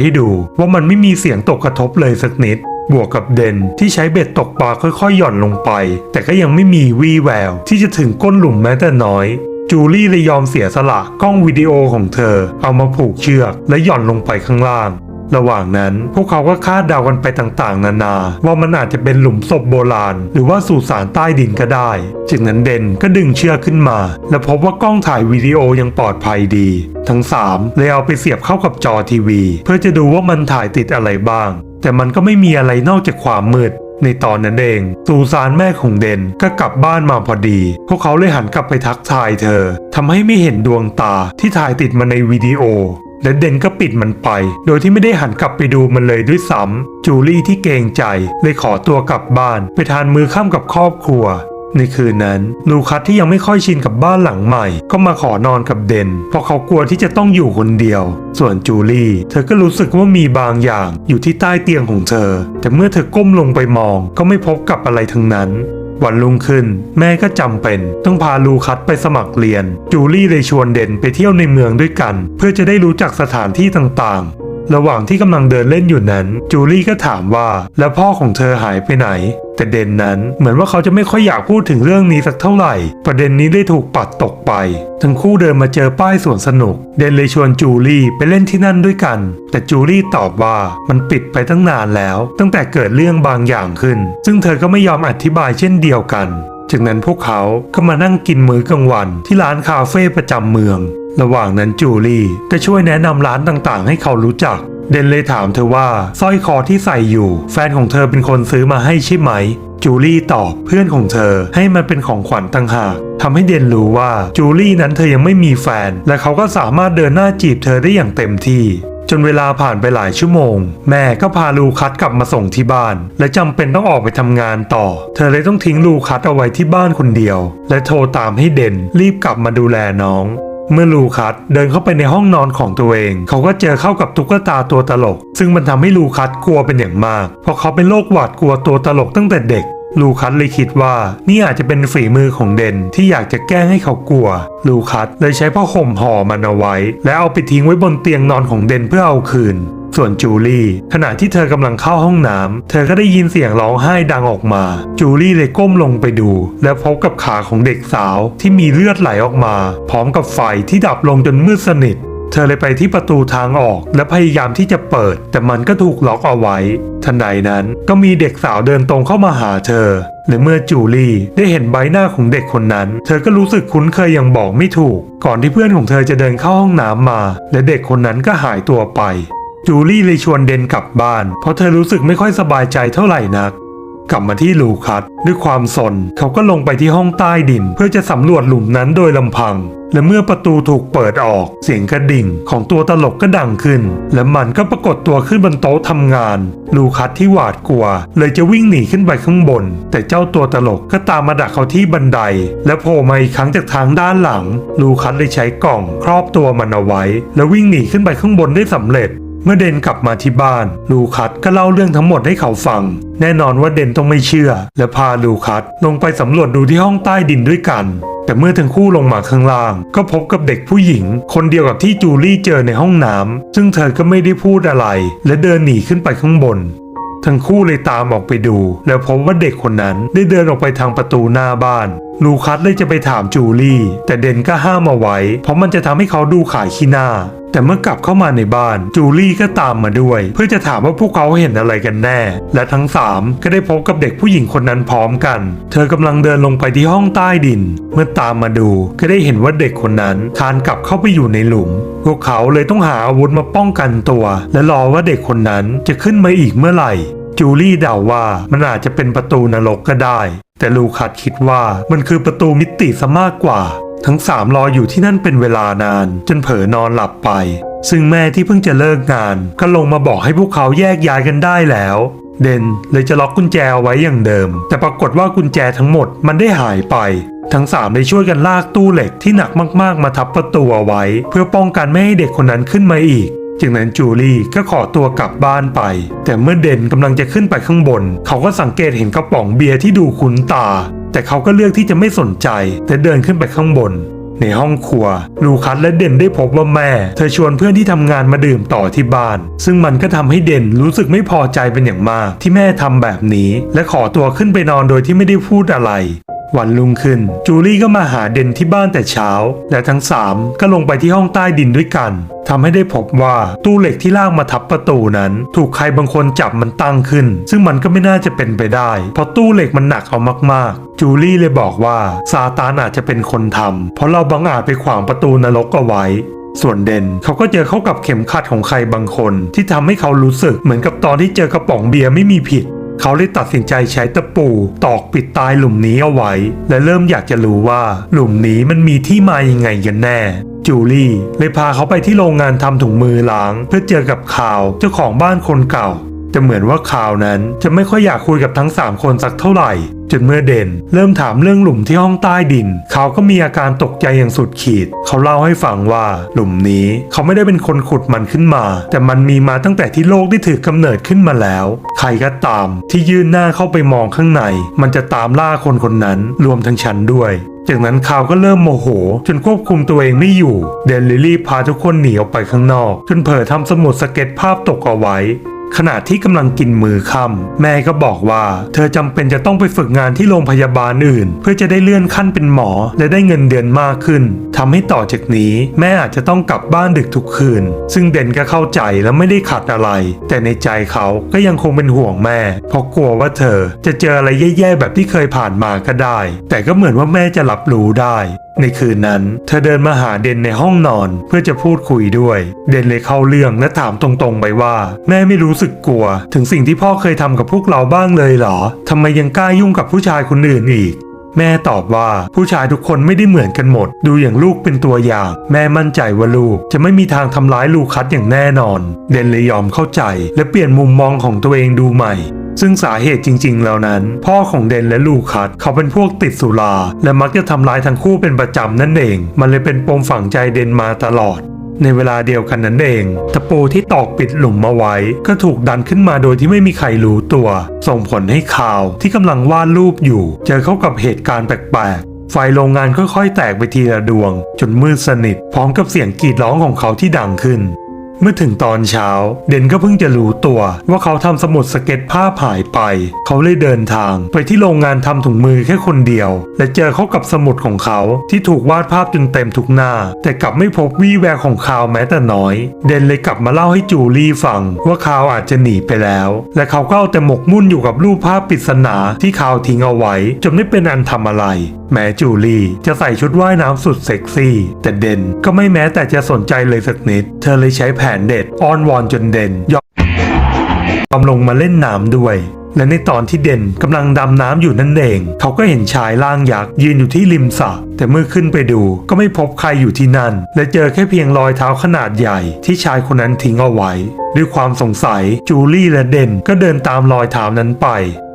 ให้ดู ว่ามันไม่มีเสียงตกกระทบเลยสักนิด บวกกับเดนที่ใช้เบ็ดตกปลาค่อยๆ หย่อนลงไป แต่ก็ยังไม่มีวี่แวว ที่จะถึงก้นหลุมแม้แต่น้อยจูลี่เลยยอมเสียสละกล้องวิดีโอของเธอ เอามาผูกเชือกและหย่อนลงไปข้างล่าง ระหว่างนั้นพวกเขาก็คาดเดากันไปต่างๆ นานา ว่ามันอาจจะเป็นหลุมศพโบราณ หรือว่าสุสานใต้ดินก็ได้ จากนั้นเดนก็ดึงเชือกขึ้นมา และพบว่ากล้องถ่ายวิดีโอยังปลอดภัยดี ทั้งสามเลยเอาไปเสียบเข้ากับจอทีวี เพื่อจะดูว่ามันถ่ายติดอะไรบ้าง แต่มันก็ไม่มีอะไรนอกจากความมืดในตอนนั้นเองสุสานแม่ของเดนก็กลับบ้านมาพอดี พวกเขาเลยหันกลับไปทักทายเธอทำให้ไม่เห็นดวงตาที่ถ่ายติดมาในวิดีโอ และเดนก็ปิดมันไป โดยที่ไม่ได้หันกลับไปดูมันเลยด้วยซ้ำจูลี่ที่เกรงใจเลยขอตัวกลับบ้าน ไปทานมือค่ำกับครอบครัว ในคืนนั้น ลูคัสที่ยังไม่ค่อยชินกับบ้านหลังใหม่ ก็มาขอนอนกับเดน เพราะเขากลัวที่จะต้องอยู่คนเดียว ส่วนจูลี่ เธอก็รู้สึกว่ามีบางอย่างอยู่ที่ใต้เตียงของเธอ แต่เมื่อเธอก้มลงไปมอง ก็ไม่พบกับอะไรทั้งนั้น วันรุ่งขึ้น แม่ก็จำเป็น ต้องพาลูคัสไปสมัครเรียน จูลี่เลยชวนเดนไปเที่ยวในเมืองด้วยกัน เพื่อจะได้รู้จักสถานที่ต่างๆ ระหว่างที่กำลังเดินเล่นอยู่นั้น จูลี่ก็ถามว่าแล้วพ่อของเธอหายไปไหน แต่เดนนั้นเหมือนว่าเขาจะไม่ค่อยอยากพูดถึงเรื่องนี้สักเท่าไหร่ ประเด็นนี้ได้ถูกปัดตกไป ทั้งคู่เดินมาเจอป้ายสวนสนุก เดนเลยชวนจูลี่ไปเล่นที่นั่นด้วยกัน แต่จูลี่ตอบว่ามันปิดไปตั้งนานแล้ว ตั้งแต่เกิดเรื่องบางอย่างขึ้น ซึ่งเธอก็ไม่ยอมอธิบายเช่นเดียวกัน จากนั้นพวกเขาก็มานั่งกินมื้อกลางวันที่ร้านคาเฟ่ประจำเมือง ระหว่างนั้นจูลี่ก็ช่วยแนะนำร้านต่างๆ ให้เขารู้จัก เดนเลยถามเธอว่าสร้อยคอที่ใส่อยู่ แฟนของเธอเป็นคนซื้อมาให้ใช่ไหม จูลี่ตอบเพื่อนของเธอให้มันเป็นของขวัญต่างหากทำให้เดนรู้ว่าจูลี่นั้นเธอยังไม่มีแฟน และเขาก็สามารถเดินหน้าจีบเธอได้อย่างเต็มที่ จนเวลาผ่านไปหลายชั่วโมง แม่ก็พาลูคัสกลับมาส่งที่บ้าน และจำเป็นต้องออกไปทำงานต่อ เธอเลยต้องทิ้งลูคัสเอาไว้ที่บ้านคนเดียว และโทรตามให้เดนรีบกลับมาดูแลน้องเมื่อลูคัสเดินเข้าไปในห้องนอนของตัวเอง เขาก็เจอเข้ากับตุ๊กตาตัวตลก ซึ่งมันทำให้ลูคัสกลัวเป็นอย่างมาก เพราะเขาเป็นโรคหวาดกลัวตัวตลกตั้งแต่เด็ก ลูคัสเลยคิดว่านี่อาจจะเป็นฝีมือของเดนที่อยากจะแกล้งให้เขากลัว ลูคัสเลยใช้ผ้าห่มห่อมันเอาไว้ และเอาไปทิ้งไว้บนเตียงนอนของเดนเพื่อเอาคืน ส่วนจูลี่ ขณะที่เธอกำลังเข้าห้องน้ำเธอก็ได้ยินเสียงร้องไห้ดังออกมา จูลี่เลยก้มลงไปดู และพบกับขาของเด็กสาวที่มีเลือดไหลออกมา พร้อมกับไฟที่ดับลงจนมืดสนิท เธอเลยไปที่ประตูทางออก และพยายามที่จะเปิด แต่มันก็ถูกล็อกเอาไว้ ทันใดนั้นก็มีเด็กสาวเดินตรงเข้ามาหาเธอและเมื่อจูลี่ได้เห็นใบหน้าของเด็กคนนั้น เธอก็รู้สึกคุ้นเคยอย่างบอกไม่ถูก ก่อนที่เพื่อนของเธอจะเดินเข้าห้องน้ำมา และเด็กคนนั้นก็หายตัวไป จูลี่เลยชวนเดนกลับบ้าน เพราะเธอรู้สึกไม่ค่อยสบายใจเท่าไหร่นัก กลับมาที่ลูคัสด้วยความสนเขาก็ลงไปที่ห้องใต้ดิน เพื่อจะสำรวจหลุมนั้นโดยลำพัง และเมื่อประตูถูกเปิดออก เสียงกระดิ่งของตัวตลกก็ดังขึ้น และมันก็ปรากฏตัวขึ้นบนโต๊ะทำงาน ลูคัสที่หวาดกลัว เลยจะวิ่งหนีขึ้นไปข้างบน แต่เจ้าตัวตลกก็ตามมาดักเขาที่บันได และโผล่มาอีกครั้งจากทางด้านหลัง ลูคัสเลยใช้กล่องครอบตัวมันเอาไว้ แล้ววิ่งหนีขึ้นไปข้างบนได้สำเร็จ เมื่อเดนกลับมาที่บ้าน ลูคัสก็เล่าเรื่องทั้งหมดให้เขาฟัง แน่นอนว่าเดนต้องไม่เชื่อ และพาลูคัสลงไปสำรวจดูที่ห้องใต้ดินด้วยกัน แต่เมื่อทั้งคู่ลงมาข้างล่าง ก็พบกับเด็กผู้หญิง คนเดียวกับที่จูลี่เจอในห้องน้ำซึ่งเธอก็ไม่ได้พูดอะไร และเดินหนีขึ้นไปข้างบน ทั้งคู่เลยตามออกไปดู แล้วพบว่าเด็กคนนั้นได้เดินออกไปทางประตูหน้าบ้าน ลูคัสเลยจะไปถามจูลี่ แต่เดนก็ห้ามเอาไว้ เพราะมันจะทำให้เขาดูขายขี้หน้า แต่เมื่อกลับเข้ามาในบ้าน จูลี่ก็ตามมาด้วย เพื่อจะถามว่าพวกเขาเห็นอะไรกันแน่ และทั้งสามก็ได้พบกับเด็กผู้หญิงคนนั้นพร้อมกัน เธอกำลังเดินลงไปที่ห้องใต้ดิน เมื่อตามมาดูก็ได้เห็นว่าเด็กคนนั้นคานกลับเข้าไปอยู่ในหลุม พวกเขาเลยต้องหาอาวุธมาป้องกันตัว และรอว่าเด็กคนนั้นจะขึ้นมาอีกเมื่อไหร่ จูลี่เดาว่ามันอาจจะเป็นประตูนรกก็ได้ แต่ลูคัสคิดว่ามันคือประตูมิติซะมากกว่า ทั้งสามรออยู่ที่นั่นเป็นเวลานาน จนเผลอนอนหลับไป ซึ่งแม่ที่เพิ่งจะเลิกงาน ก็ลงมาบอกให้พวกเขาแยกย้ายกันได้แล้ว เดนเลยจะล็อกกุญแจเอาไว้อย่างเดิม แต่ปรากฏว่ากุญแจทั้งหมดมันได้หายไป ทั้งสามเลยช่วยกันลากตู้เหล็กที่หนักมากๆมาทับประตูเอาไว้ เพื่อป้องกันไม่ให้เด็กคนนั้นขึ้นมาอีก จากนั้นจูลี่ก็ขอตัวกลับบ้านไป แต่เมื่อเดนกำลังจะขึ้นไปข้างบน เขาก็สังเกตเห็นกระป๋องเบียร์ที่ดูคุ้นตา แต่เขาก็เลือกที่จะไม่สนใจ แต่เดินขึ้นไปข้างบน ในในห้องครัว ลูคัสและเด่นได้พบว่าแม่ เธอชวนเพื่อนที่ทำงานมาดื่มต่อที่บ้าน ซึ่งมันก็ทำให้เด่นรู้สึกไม่พอใจเป็นอย่างมาก ที่แม่ทำแบบนี้ และขอตัวขึ้นไปนอนโดยที่ไม่ได้พูดอะไร วันรุ่งขึ้น จูลี่ก็มาหาเดนที่บ้านแต่เช้า และทั้งสามก็ลงไปที่ห้องใต้ดินด้วยกันทำให้ได้พบว่าตู้เหล็กที่ลากมาทับประตูนั้น ถูกใครบางคนจับมันตั้งขึ้น ซึ่งมันก็ไม่น่าจะเป็นไปได้ เพราะตู้เหล็กมันหนักเอามากๆ จูลี่เลยบอกว่าซาตานอาจจะเป็นคนทำเพราะเราบังอาจไปขวางประตูนรกเอาไว้ส่วนเดนเขาก็เจอเข้ากับเข็มขัดของใครบางคน ที่ทำให้เขารู้สึกเหมือนกับตอนที่เจอกระป๋องเบียร์ไม่มีผิด เขาเลยตัดสินใจใช้ตะปูตอกปิดตายหลุมนี้เอาไว้ และเริ่มอยากจะรู้ว่าหลุมนี้มันมีที่มายังไงกันแน่จูลี่เลยพาเขาไปที่โรงงานทำถุงมือล้าง เพื่อเจอกับข่าวเจ้าของบ้านคนเก่า แต่เหมือนว่าข่าวนั้นจะไม่ค่อยอยากคุยกับทั้ง 3 คนสักเท่าไหร่ จนเมื่อเด่น เริ่มถามเรื่องหลุมที่ห้องใต้ดิน เขาก็มีอาการตกใจอย่างสุดขีด เขาเล่าให้ฟังว่า หลุมนี้เขาไม่ได้เป็นคนขุดมันขึ้นมา แต่มันมีมาตั้งแต่ที่โลกได้ถือกำเนิดขึ้นมาแล้ว ใครก็ตามที่ยื่นหน้าเข้าไปมองข้างใน มันจะตามล่าคนคนนั้นรวมทั้งฉันด้วยจากนั้นข่าวก็เริ่มโมโห จนควบคุมตัวเองไม่อยู่ เดนลิลี่พาทุกคนหนีออกไปข้างนอก จนเผลอทำสมุดสเก็ตภาพตกเอาไว้ ขณะที่กำลังกินมือค่ำแม่ก็บอกว่า เธอจำเป็นจะต้องไปฝึกงานที่โรงพยาบาลอื่น เพื่อจะได้เลื่อนขั้นเป็นหมอ และได้เงินเดือนมากขึ้นทำให้ต่อจากนี้ แม่อาจจะต้องกลับบ้านดึกทุกคืน ซึ่งเด่นก็เข้าใจและไม่ได้ขัดอะไร แต่ในใจเขาก็ยังคงเป็นห่วงแม่ เพราะกลัวว่าเธอจะเจออะไรแย่ๆแบบที่เคยผ่านมาก็ได้ แต่ก็เหมือนว่าแม่จะรับรู้ได้ ในคืนนั้น เธอเดินมาหาเดนในห้องนอนเพื่อจะพูดคุยด้วย เดนเลยเข้าเรื่องและถามตรงๆไปว่า แม่ไม่รู้สึกกลัว ถึงสิ่งที่พ่อเคยทำกับพวกเราบ้างเลยเหรอทำไมยังกล้ายุ่งกับผู้ชายคนอื่นอีกแม่ตอบว่าผู้ชายทุกคนไม่ได้เหมือนกันหมด ดูอย่างลูกเป็นตัวอย่าง แม่มั่นใจว่าลูกจะไม่มีทางทำร้ายลูคัสอย่างแน่นอน เดนเลยยอมเข้าใจ และเปลี่ยนมุมมองของตัวเองดูใหม่ ซึ่งสาเหตุจริง ๆ แล้วนั้น พ่อของเดนและลูคัสเขาเป็นพวกติดสุรา และมักจะทำร้ายทั้งคู่เป็นประจำนั่นเอง มันเลยเป็นปมฝังใจเดนมาตลอดในเวลาเดียวกันนั้นเอง ตะปูที่ตอกปิดหลุมมาไว้ ก็ถูกดันขึ้นมาโดยที่ไม่มีใครรู้ตัว ส่งผลให้ข่าวที่กำลังวาดรูปอยู่ เจอเข้ากับเหตุการณ์แปลกๆ ไฟโรงงานค่อยๆ แตกไปทีละดวง จนมืดสนิท พร้อมกับเสียงกรีดร้องของเขาที่ดังขึ้น เมื่อถึงตอนเช้า เด่นก็เพิ่งจะรู้ตัวว่าเขาทำสมุดสเก็ตภาพหายไป เขาเลยเดินทางไปที่โรงงานทำถุงมือแค่คนเดียว และเจอเขากับสมุดของเขาที่ถูกวาดภาพจนเต็มทุกหน้า แต่กลับไม่พบวี่แววของคาวแม้แต่น้อย เดนเลยกลับมาเล่าให้จูลี่ฟังว่าคาวอาจจะหนีไปแล้ว และเขาก็เอาแต่หมกมุ่นอยู่กับรูปภาพปริศนาที่คาวทิ้งเอาไว้จนไม่เป็นอันทำอะไร แม้จูลี่จะใส่ชุดว่ายน้ำสุดเซ็กซี่ แต่เดนก็ไม่แม้แต่จะสนใจเลยสักนิด เธอเลยใช้แผนเด็ดอ้อนวอนจนเดนยอมยอมลงมาเล่นน้ำด้วย และในตอนที่เด่นกำลังดำน้ำอยู่นั่นเอง เขาก็เห็นชายร่างยักษ์ยืนอยู่ที่ริมสระแต่เมื่อขึ้นไปดูก็ไม่พบใครอยู่ที่นั่น และเจอแค่เพียงรอยเท้าขนาดใหญ่ที่ชายคนนั้นทิ้งเอาไว้ ด้วยความสงสัยจูลี่และเด่นก็เดินตามรอยเท้านั้นไป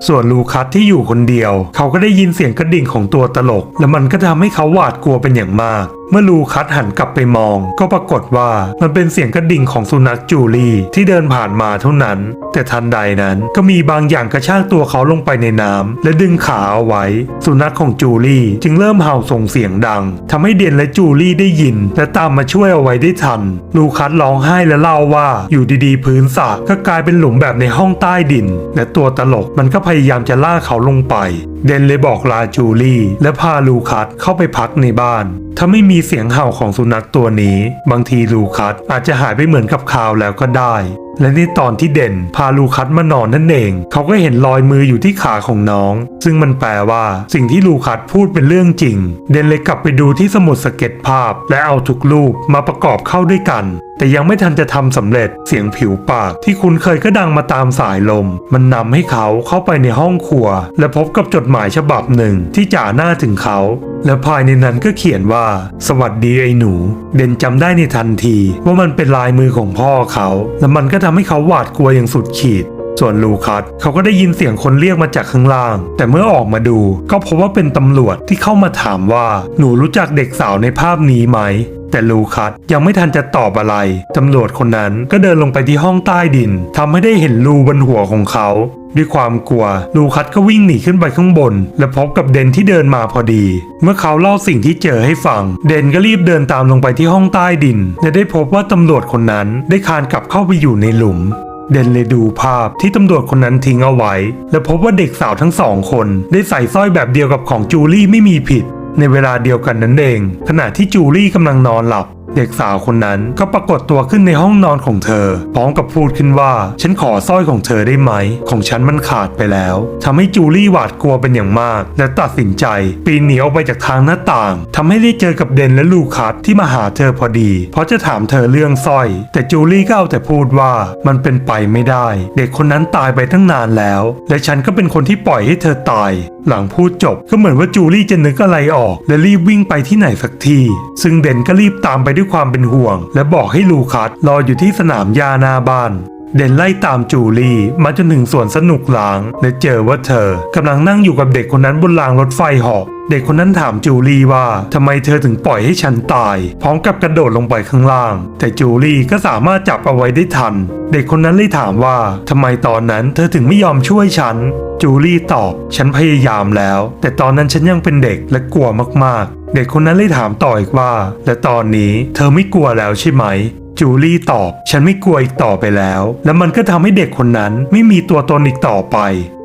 ส่วนลูคัสที่อยู่คนเดียว เขาก็ได้ยินเสียงกระดิ่งของตัวตลก และมันก็ทำให้เขาหวาดกลัวเป็นอย่างมาก เมื่อลูคัสหันกลับไปมอง ก็ปรากฏว่ามันเป็นเสียงกระดิ่งของสุนัขจูลี่ที่เดินผ่านมาเท่านั้น แต่ทันใดนั้นก็มีบางอย่างกระชากตัวเขาลงไปในน้ำและดึงขาเอาไว้ สุนัขของจูลี่จึงเริ่มเห่าส่งเสียงดังทำให้เดนและจูลี่ได้ยิน และตามมาช่วยเอาไว้ได้ทัน ลูคัสร้องไห้และเล่าว่าอยู่ดีๆ พื้นสระก็กลายเป็นหลุมแบบในห้องใต้ดิน และตัวตลกมันก็พยายามจะล่าเขาลงไป เดนเลยบอกลาจูลี่ และพาลูคัสเข้าไปพักในบ้านถ้าไม่มีเสียงเห่าของสุนัขตัวนี้ บางทีลูคัสอาจจะหายไปเหมือนกับคาวแล้วก็ได้ และในตอนที่เด่นพาลูคัสมานอนนั่นเอง เขาก็เห็นรอยมืออยู่ที่ขาของน้อง ซึ่งมันแปลว่า สิ่งที่ลูคัสพูดเป็นเรื่องจริง เด่นเลยกลับไปดูที่สมุดสเก็ตภาพ และเอาทุกรูปมาประกอบเข้าด้วยกัน แต่ยังไม่ทันจะทำสำเร็จเสียงผิวปากที่คุ้นเคยก็ดังมาตามสายลม มันนำให้เขาเข้าไปในห้องครัว และพบกับจดหมายฉบับหนึ่งที่จ่าหน้าถึงเขา และภายในนั้นก็เขียนว่า สวัสดีไอ้หนูเด่นจำได้ในทันที ว่ามันเป็นลายมือของพ่อเขา และมันก็ทำให้เขาหวาดกลัวอย่างสุดขีดส่วนลูคัสเขาก็ได้ยินเสียงคนเรียกมาจากข้างล่าง แต่เมื่อออกมาดูก็พบว่าเป็นตำรวจที่เข้ามาถามว่า หนูรู้จักเด็กสาวในภาพนี้ไหม แต่ลูคัสยังไม่ทันจะตอบอะไรตำรวจคนนั้นก็เดินลงไปที่ห้องใต้ดินทำให้ได้เห็นรูบนหัวของเขาด้วยความกลัว ลูคัสก็วิ่งหนีขึ้นไปข้างบน และพบกับเดนที่เดินมาพอดี เมื่อเขาเล่าสิ่งที่เจอให้ฟัง เดนก็รีบเดินตามลงไปที่ห้องใต้ดิน และได้พบว่าตำรวจคนนั้นได้คานกลับเข้าไปอยู่ในหลุม เดนเลยดูภาพที่ตำรวจคนนั้นทิ้งเอาไว้ และพบว่าเด็กสาวทั้งสองคน ได้ใส่สร้อยแบบเดียวกับของจูลี่ไม่มีผิด ในเวลาเดียวกันนั้นเอง ขณะที่จูลี่กำลังนอนหลับ เด็กสาวคนนั้นก็ปรากฏตัวขึ้นในห้องนอนของเธอ พร้อมกับพูดขึ้นว่า ฉันขอสร้อยของเธอได้ไหม ของฉันมันขาดไปแล้วทำให้จูลี่หวาดกลัวเป็นอย่างมาก และตัดสินใจ ปีนหนีออกไปจากทางหน้าต่างทำให้ได้เจอกับเดนและลูคัสที่มาหาเธอพอดี เพราะจะถามเธอเรื่องสร้อย แต่จูลี่ก็เอาแต่พูดว่ามันเป็นไปไม่ได้ เด็กคนนั้นตายไปตั้งนานแล้ว และฉันก็เป็นคนที่ปล่อยให้เธอตาย หลังพูดจบก็เหมือนว่าจูลี่จะนึกอะไรออก และรีบวิ่งไปที่ไหนสักที ซึ่งเดนก็รีบตามไปด้วยความเป็นห่วง และบอกให้ลูคัสรออยู่ที่สนามหญ้าหน้าบ้านเดนไล่ตามจูลี่มาจนถึงสวนสนุกหลาง และเจอว่าเธอกำลังนั่งอยู่กับเด็กคนนั้นบนรางรถไฟหอกเด็กคนนั้นถามจูลี่ว่าทำไมเธอถึงปล่อยให้ฉันตาย พร้อมกับกระโดดลงไปข้างล่าง แต่จูลี่ก็สามารถจับเอาไว้ได้ทัน เด็กคนนั้นเลยถามว่าทำไมตอนนั้นเธอถึงไม่ยอมช่วยฉัน จูลี่ตอบ ฉันพยายามแล้ว แต่ตอนนั้นฉันยังเป็นเด็กและกลัวมากๆ เด็กคนนั้นเลยถามต่ออีกว่า และตอนนี้เธอไม่กลัวแล้วใช่ไหมจูลี่ตอบ ฉันไม่กลัวอีกต่อไปแล้ว และมันก็ทำให้เด็กคนนั้นไม่มีตัวตนอีกต่อไป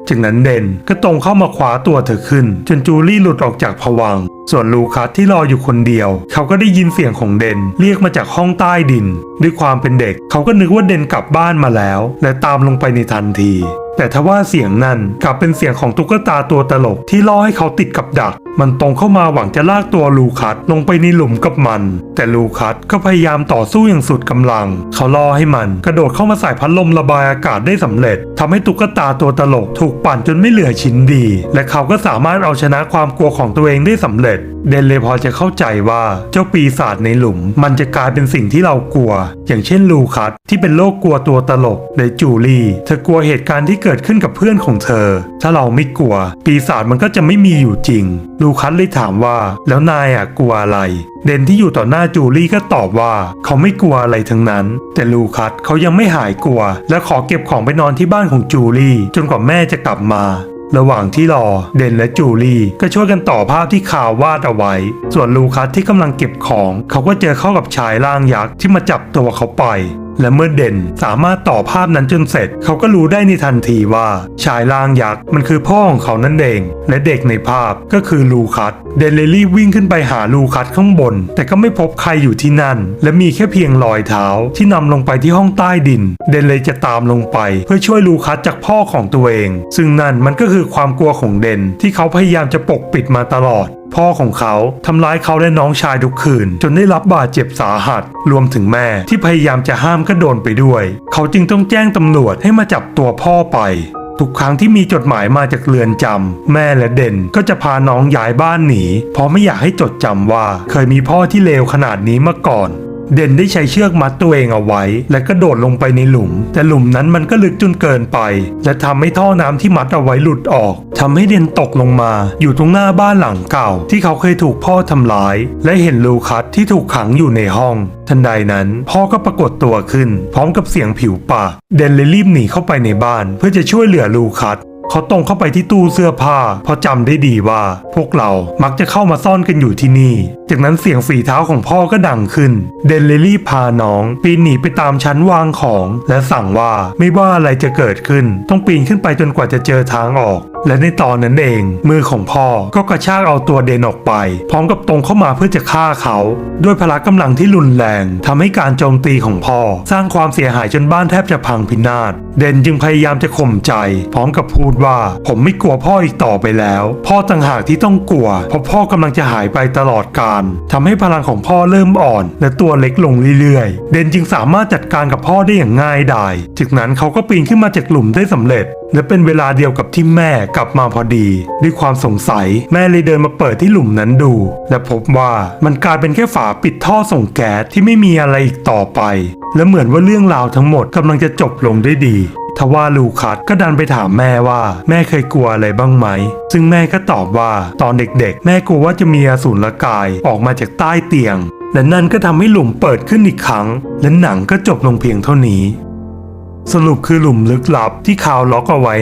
จากนั้นเดนก็ตรงเข้ามาคว้าตัวเธอขึ้น จนจูลี่หลุดออกจากผวัง ส่วนลูคัสที่รออยู่คนเดียว เขาก็ได้ยินเสียงของเดน เรียกมาจากห้องใต้ดิน ด้วยความเป็นเด็ก เขาก็นึกว่าเดนกลับบ้านมาแล้ว และตามลงไปในทันทีแต่ทว่าเสียงนั่นกลับเป็นเสียงของตุ๊กตาตัวตลกที่ล่อให้เขาติดกับดัก มันตรงเข้ามาหวังจะลากตัวลูคัสลงไปในหลุมกับมัน แต่ลูคัสก็พยายามต่อสู้อย่างสุดกำลัง เขาล่อให้มัน กระโดดเข้ามาใส่พัดลมระบายอากาศได้สำเร็จทำให้ตุ๊กตาตัวตลกถูกปั่นจนไม่เหลือชิ้นดี และเขาก็สามารถเอาชนะความกลัวของตัวเองได้สำเร็จ เดนเลยพอจะเข้าใจว่าเจ้าปีศาจในหลุม มันจะกลายเป็นสิ่งที่เรากลัว อย่างเช่นลูคัสที่เป็นโรคกลัวตัวตลกในจูลี่ เธอกลัวเหตุการณ์ที่เกิดขึ้นกับเพื่อนของเธอ ถ้าเราไม่กลัว ปีศาจมันก็จะไม่มีอยู่จริง ลูคัสเลยถามว่า แล้วนายอะกลัวอะไร เดนที่อยู่ต่อหน้าจูลี่ก็ตอบว่า เขาไม่กลัวอะไรทั้งนั้น แต่ลูคัสเขายังไม่หายกลัว และขอเก็บของไปนอนที่บ้านของจูลี่ จนกว่าแม่จะกลับมา ระหว่างที่รอ เดนและจูลี่ก็ช่วยกันต่อภาพที่ข่าววาดเอาไว้ ส่วนลูคัสที่กำลังเก็บของ เขาก็เจอเข้ากับชายร่างยักษ์ที่มาจับตัวเขาไป และเมื่อเด่นสามารถต่อภาพนั้นจนเสร็จ เขาก็รู้ได้ในทันทีว่าชายร่างยักษ์มันคือพ่อของเขานั่นเอง และเด็กในภาพก็คือลูคัสเดนเลยรีบวิ่งขึ้นไปหาลูคัสข้างบน แต่ก็ไม่พบใครอยู่ที่นั่น และมีแค่เพียงรอยเท้าที่นำลงไปที่ห้องใต้ดิน เดนเลยจะตามลงไป เพื่อช่วยลูคัสจากพ่อของตัวเอง ซึ่งนั่นมันก็คือความกลัวของเดนที่เขาพยายามจะปกปิดมาตลอด พ่อของเขาทำร้ายเขาและน้องชายทุกคืน จนได้รับบาดเจ็บสาหัส รวมถึงแม่ที่พยายามจะห้ามก็โดนไปด้วย เขาจึงต้องแจ้งตำรวจให้มาจับตัวพ่อไปทุกครั้งที่มีจดหมายมาจากเรือนจำแม่และเด่นก็จะพาน้องย้ายบ้านหนีเพราะไม่อยากให้จดจำว่า เคยมีพ่อที่เลวขนาดนี้มาก่อน เด่นได้ใช้เชือกมัดตัวเองเอาไว้ และก็โดดลงไปในหลุม แต่หลุมนั้นมันก็ลึกจนเกินไป และทำให้ท่อน้ำที่มัดเอาไว้หลุดออกทำให้เด่นตกลงมา อยู่ตรงหน้าบ้านหลังเก่า ที่เขาเคยถูกพ่อทำร้าย และเห็นลูคัสที่ถูกขังอยู่ในห้อง ทันใดนั้น พ่อก็ปรากฏตัวขึ้น พร้อมกับเสียงผิวปากเดนเลยรีบหนีเข้าไปในบ้าน เพื่อจะช่วยเหลือลูคัส เขาตรงเข้าไปที่ตู้เสื้อผ้าเพราะจำได้ดีว่า พวกเรามักจะเข้ามาซ่อนกันอยู่ที่นี่ จากนั้นเสียงฝีเท้าของพ่อก็ดังขึ้น เดนเลลี่พาน้องปีนหนีไปตามชั้นวางของ และสั่งว่าไม่ว่าอะไรจะเกิดขึ้น ต้องปีนขึ้นไปจนกว่าจะเจอทางออก และในตอนนั้นเอง มือของพ่อก็กระชากเอาตัวเดนออกไป พร้อมกับตรงเข้ามาเพื่อจะฆ่าเขา ด้วยพละกำลังที่รุนแรงทำให้การโจมตีของพ่อ สร้างความเสียหายจนบ้านแทบจะพังพินาศเดนจึงพยายามจะข่มใจ พร้อมกับพูดว่า ผมไม่กลัวพ่ออีกต่อไปแล้ว พ่อต่างหากที่ต้องกลัว เพราะพ่อกำลังจะหายไปตลอดกาลทำให้พลังของพ่อเริ่มอ่อน และตัวเล็กลงเรื่อยๆ เดนจึงสามารถจัดการกับพ่อได้อย่างง่ายดายจากนั้นเขาก็ปีนขึ้นมาจากหลุมได้สำเร็จ และเป็นเวลาเดียวกับที่แม่กลับมาพอดี ด้วยความสงสัย แม่เลยเดินมาเปิดที่หลุมนั้นดู และพบว่ามันกลายเป็นแค่ฝาปิดท่อส่งแก๊สที่ไม่มีอะไรอีกต่อไป และเหมือนว่าเรื่องราวทั้งหมดกำลังจะจบลงได้ดีทว่าลูคัสก็ดันไปถามแม่ว่าแม่เคยกลัวอะไรบ้างไหม ซึ่งแม่ก็ตอบว่าตอนเด็กๆ แม่กลัวว่าจะมีอสูรกายออกมาจากใต้เตียง และนั่นก็ทำให้หลุมเปิดขึ้นอีกครั้ง และหนังก็จบลงเพียงเท่านี้ สรุปคือหลุมลึกลับที่คาวล็อกเอาไว้